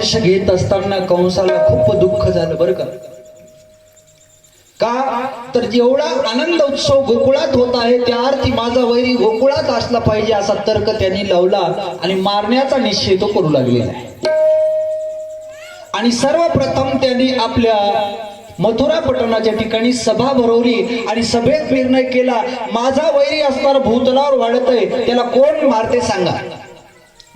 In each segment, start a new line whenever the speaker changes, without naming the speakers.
वर्ष घेत असताना कंसाला खूप दुःख झालं बरं का? का? तर जेवढा आनंद उत्सव गोकुळात होत आहे त्या अर्थी माझा वैरी गोकुळात असला पाहिजे असा तर्क त्यांनी लावला आणि मारण्याचा निश्चय तो करू लागलेला आहे आणि सर्वप्रथम त्यांनी आपल्या मथुरा पटनाच्या ठिकाणी सभा भरवली आणि सभेत निर्णय केला माझा वैरी असणार भूतलावर वाढत आहे त्याला कोण मारते सांगा?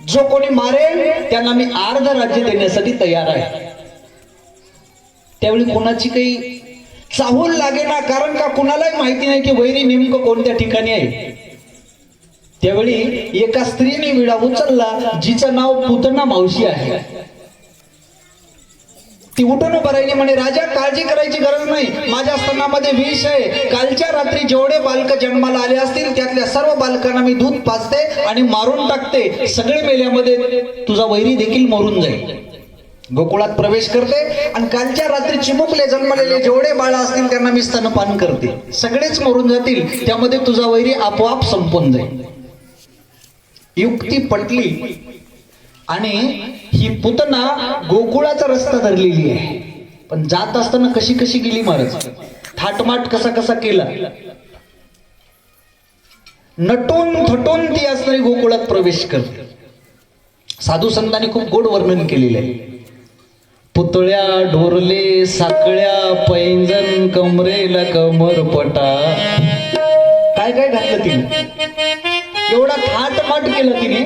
जो कोणी मारेल त्यांना मी अर्ध राज्य देण्यासाठी तयार आहे. त्यावेळी कोणाची काही चाहूल लागे ना कारण का कुणालाही माहिती नाही की वैरी नेमकं कोणत्या ठिकाणी आहे. त्यावेळी एका स्त्रीने विडा उचलला जिचं नाव पुतना मावशी आहे. ती उठून उभं राहिली म्हणे राजा काळजी करायची गरज नाही. माझ्या स्तनामध्ये विष आहे. कालच्या रात्री जेवढे बालक जन्माला आले असतील त्यातल्या सर्व बालकांना मी दूध पाजते आणि मारून टाकते. सगळे मेल्यामध्ये तुझा वैरी देखील मरून जाईल. गोकुळात प्रवेश करते आणि कालच्या रात्री चिमुकले जन्मलेले जेवढे बाळ असतील त्यांना मी स्तनपान करते. सगळेच मरून जातील. त्यामध्ये तुझा वैरी आपोआप संपून जाईल. युक्ती पटली. आणि ही पुतना गोकुळाचा रस्ता धरलेली आहे. पण जात असताना कशी कशी गेली महाराज? थाटमाट कसा कसा केला? नटून थटून ती असणारी गोकुळात प्रवेश करते. साधू संतांनी खूप गोड वर्णन केलेलं आहे. पुतळ्या ढोरले साकळ्या पैंजन कमरेला कमरपटा काय काय घातलं तिने? एवढा थाटमाट केला तिने?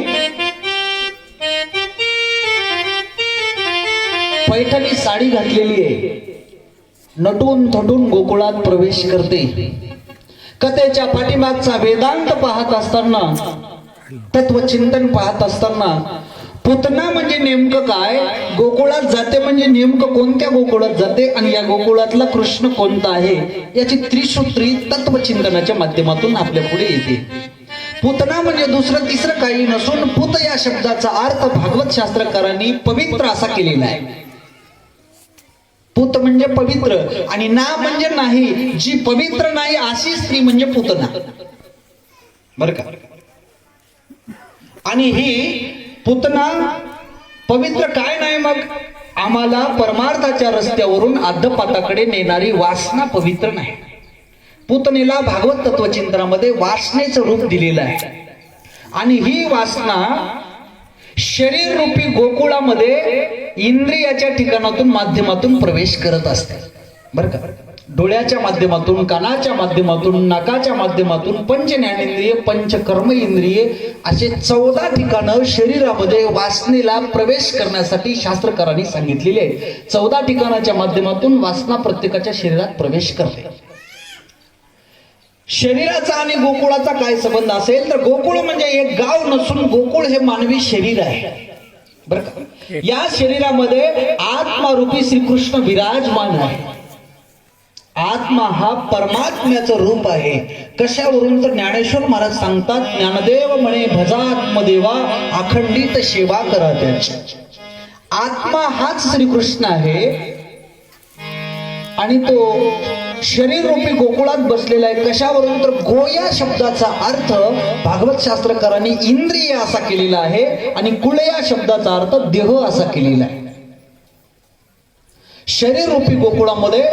पैठणी साडी घातलेली आहे. नटून थटून गोकुळात प्रवेश करते. कथेच्या पाठीमागचा वेदांत पाहत असताना तत्वचिंतन पाहत असताना पुतना म्हणजे नेमकं काय? गोकुळात जाते म्हणजे नेमकं कोणत्या गोकुळात जाते? आणि या गोकुळातला कृष्ण कोणता आहे? याची त्रिसूत्री तत्वचिंतनाच्या माध्यमातून आपल्या पुढे येते. पुतना म्हणजे दुसरं तिसरं काही नसून पुत या शब्दाचा अर्थ भागवत शास्त्रकारांनी पवित्र असा केलेला आहे. पुत म्हणजे पवित्र आणि ना म्हणजे नाही. जी पवित्र नाही अशी स्त्री म्हणजे पुतना बर का? आणि ही पुतना पवित्र काय नाही मग? आम्हाला परमार्थाच्या रस्त्यावरून अर्धपाताकडे नेणारी वासना पवित्र नाही. पुतनेला भागवत तत्वचिंतनामध्ये वासनेचं रूप दिलेलं आहे. आणि ही वासना शरीर रूपी गोकुळामध्ये इंद्रियाच्या ठिकाणातून माध्यमातून प्रवेश करत असते. बरं का? डोळ्याच्या माध्यमातून कानाच्या माध्यमातून नाकाच्या माध्यमातून पंच ज्ञानेंद्रिय पंच कर्म असे चौदा ठिकाणं शरीरामध्ये वासनेला प्रवेश करण्यासाठी शास्त्रकारांनी सांगितलेले आहे चौदा ठिकाणाच्या माध्यमातून वासना प्रत्येकाच्या शरीरात प्रवेश करते. शरीराचा आणि गोकुळाचा काय संबंध असेल तर गोकुळ म्हणजे एक गाव नसून गोकुळ हे मानवी शरीर आहे. बर का? या शरीरामध्ये आत्मारूपी श्रीकृष्ण विराजमान आहे. आत्मा हा परमात्म्याचं रूप आहे. कशावरून तर ज्ञानेश्वर महाराज सांगतात ज्ञानदेव म्हणे भजात्मदेवा अखंडित सेवा करा त्याची. आत्मा हाच श्रीकृष्ण आहे. आणि तो शरीर रूपी गोकुळात बसलेला आहे. कशावरून? तर गो या शब्दाचा अर्थ भागवत शास्त्रकारांनी इंद्रिय असा केलेला आहे आणि कुळ या शब्दाचा अर्थ देह असा केलेला आहे. शरीर रूपी गोकुळामध्ये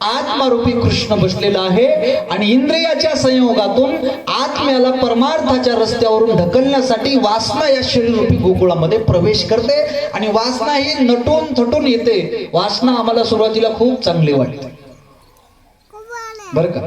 आत्मारूपी कृष्ण बसलेला आहे आणि इंद्रियाच्या संयोगातून आत्म्याला परमार्थाच्या रस्त्यावरून ढकलण्यासाठी वासना या शरीररूपी गोकुळामध्ये प्रवेश करते आणि वासना ही नटून थटून येते. वासना आम्हाला सुरुवातीला खूप चांगली वाटते. बर का?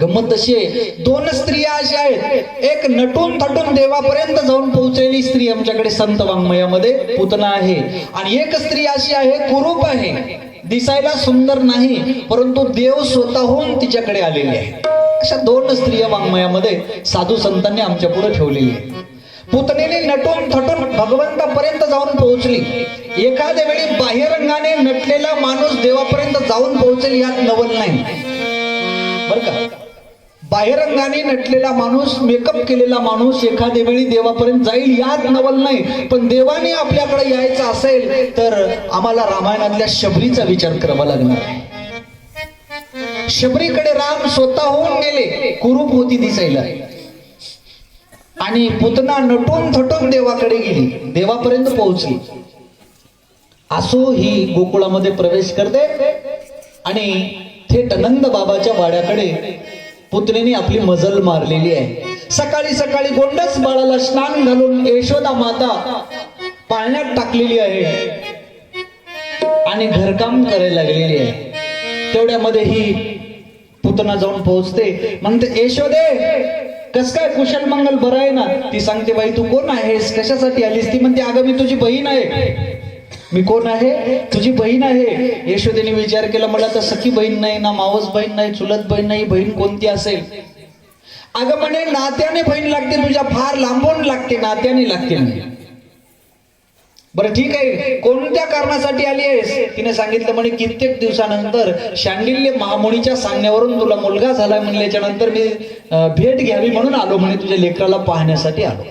गंमत तशी आहे. दोन स्त्रिया अशा आहेत. एक नटून थटून देवापर्यंत जाऊन पोहोचलेली स्त्री आमच्याकडे संत वाङ्मयामध्ये पुतना आहे. आणि एक स्त्री अशी आहे कुरूप आहे. दिसायला सुंदर नाही परंतु देव स्वतःहून तिच्याकडे आलेले आहे अशा दोन स्त्रिया वाङ्मयामध्ये साधू संतांनी आमच्या पुढे ठेवलेली आहे पुतणीने नटून थटून भगवंतापर्यंत जाऊन पोहोचली. एखाद्या वेळी बाहेरंगाने नटलेला माणूस देवापर्यंत जाऊन पोहोचेल यात नवल नाही. का बाहेरंगाने नटलेला माणूस मेकअप केलेला माणूस एखाद्या वेळी देवापर्यंत जाईल यात नवल नाही. पण देवाने आपल्याकडे यायचं असेल तर आम्हाला रामायणातल्या शबरीचा विचार करावा लागणार. आहे शबरीकडे राम स्वतःहून गेले कुरूप होती दिसायला. आणि पुतना नटून थटून देवाकडे गेली. देवापर्यंत पोहोचली. असो ही गोकुळामध्ये प्रवेश करते आणि थेट नंद बाबाच्या वाड्याकडे पुत्नीने आपली मजल मारलेली आहे. सकाळी सकाळी गोंडस बाळाला स्नान घालून यशोदा माता पाळण्यात टाकलेली आहे आणि घरकाम करायला लागलेली आहे. तेवढ्यामध्ये ही पुतना जाऊन पोहोचते. म्हणते यशोदे कस काय कुशल मंगल बरं आहे ना? ती सांगते बाई तू कोण आहेस? कशासाठी आलीस? ती म्हणते अगं मी तुझी बहीण आहे. मी कोण आहे? तुझी बहीण आहे. यशोदेने विचार केला मला तर सखी बहीण नाही ना मावस बहीण नाही चुलत बहीण नाही बहीण कोणती असेल? अगं म्हणे नात्याने बहीण लागते तुझ्या फार लांबून लागते नात्याने लागते. बरं ठीक आहे. कोणत्या कारणासाठी आली आहेस? तिने सांगितलं म्हणे कित्येक दिवसानंतर शांडिल्य महामुनीच्या सांगण्यावरून तुला मुलगा झाला म्हणल्याच्या नंतर मी भेट घ्यावी म्हणून आलो म्हणे तुझ्या लेकराला पाहण्यासाठी आलो.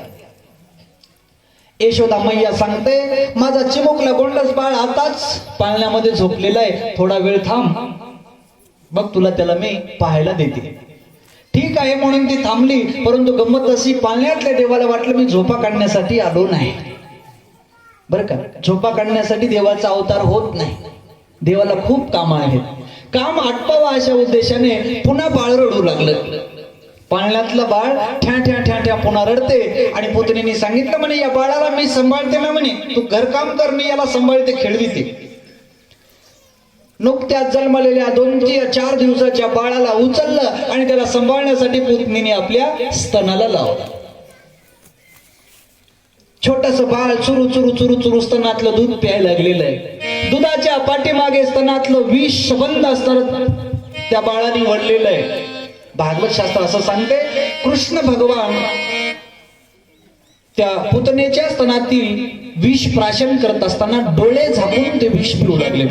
यशोदा मैया सांगते माझा चिमुकला गोंडस बाळ आताच पाळण्यामध्ये झोपलेला आहे. थोडा वेळ थांब. मग तुला त्याला मी पाहायला देते. ठीक आहे म्हणून ती थांबली. परंतु गंमत अशी पाळण्यातल्या देवाला वाटलं मी झोपा काढण्यासाठी आलो नाही. बरं का? झोपा काढण्यासाठी देवाचा अवतार होत नाही. देवाला खूप काम आहेत. काम आटपावं अशा उद्देशाने पुन्हा बाळ रडू लागलं. पाळण्यातलं बाळ ठ्या ठ्या ठ्या ठ्या पुन्हा रडते. आणि पुतणीने सांगितलं म्हणे या बाळाला मी सांभाळते ना म्हणे. तू घरकाम कर मी याला सांभाळते खेळविते. नुकत्याच जन्मलेल्या दोन किंवा चार दिवसाच्या बाळाला उचललं आणि त्याला सांभाळण्यासाठी पुतणीने आपल्या स्तनाला लावलं. छोटस बाळ चुरू चुरू चुरू चुरू स्तनातलं दूध प्यायला लागलेलं आहे. दुधाच्या पाठीमागे स्तनातलं विष बंद असताना त्या बाळाने वडलेलं आहे. भागवत शास्त्र असं सांगते कृष्ण भगवान त्या पुतनेच्या स्तनातील विष प्राशन करत असताना डोळे झाकून ते विष पिऊ लागले.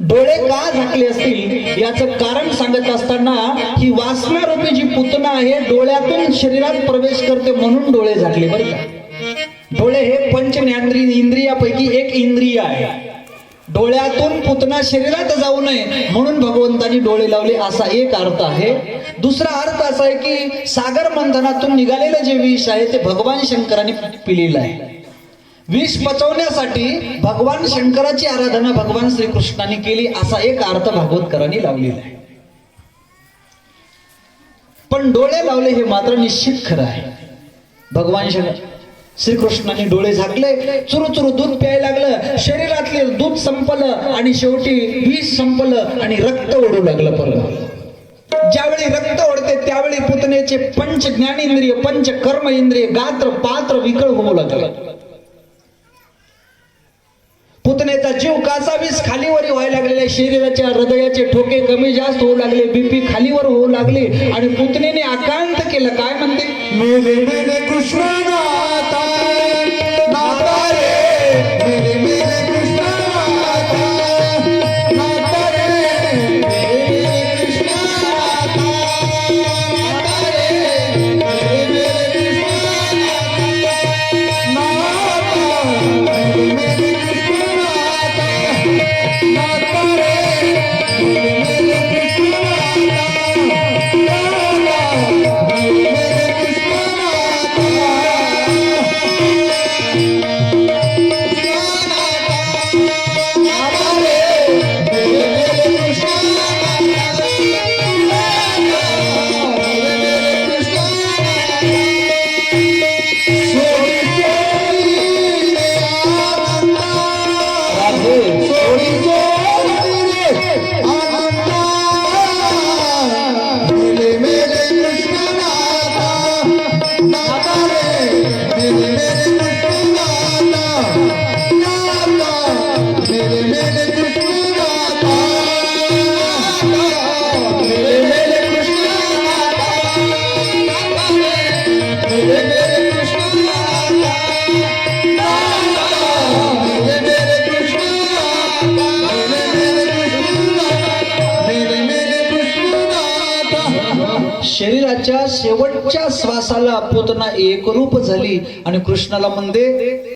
डोळे का झाकले असतील याच कारण सांगत असताना ही वासना रूपी जी पुतना आहे डोळ्यातून शरीरात प्रवेश करते म्हणून डोळे झाकले बरं का. डोळे हे पंच इंद्रियापैकी एक इंद्रिय आहे. डोळ्यातून पुतना शरीरात जाऊ नये म्हणून भगवंतांनी डोळे लावले असा एक अर्थ आहे. दुसरा अर्थ असा आहे की सागर मंथनातून निघालेलं जे विष आहे ते भगवान शंकराने पिलेलं आहे. विष पचवण्यासाठी भगवान शंकराची आराधना भगवान श्रीकृष्णाने केली असा एक अर्थ भागवतकरांनी लावलेला आहे. पण डोळे लावले हे मात्र निश्चित खरं आहे. भगवान शंकर श्रीकृष्णाने डोळे झाकले चुरू चुरू दूध प्यायला लागलं शरीरातले दूध संपलं आणि शेवटी विष संपलं आणि रक्त ओढू लागलं परत. ज्यावेळी रक्त ओढते त्यावेळी पुतनेचे पंच ज्ञानेंद्रिय पंच कर्म इंद्रिय गात्र पात्र विकळ होऊ लागलं. पुतनेचा जीव कासावीस खालीवर व्हायला लागलेल्या शरीराच्या हृदयाचे ठोके कमी जास्त होऊ लागले बीपी खालीवर होऊ लागले आणि पुतनेने आकांत केलं. काय म्हणते?
कृष्ण
शेवटच्या श्वासाला पुतना एकरूप झाली आणि कृष्णाला म्हणते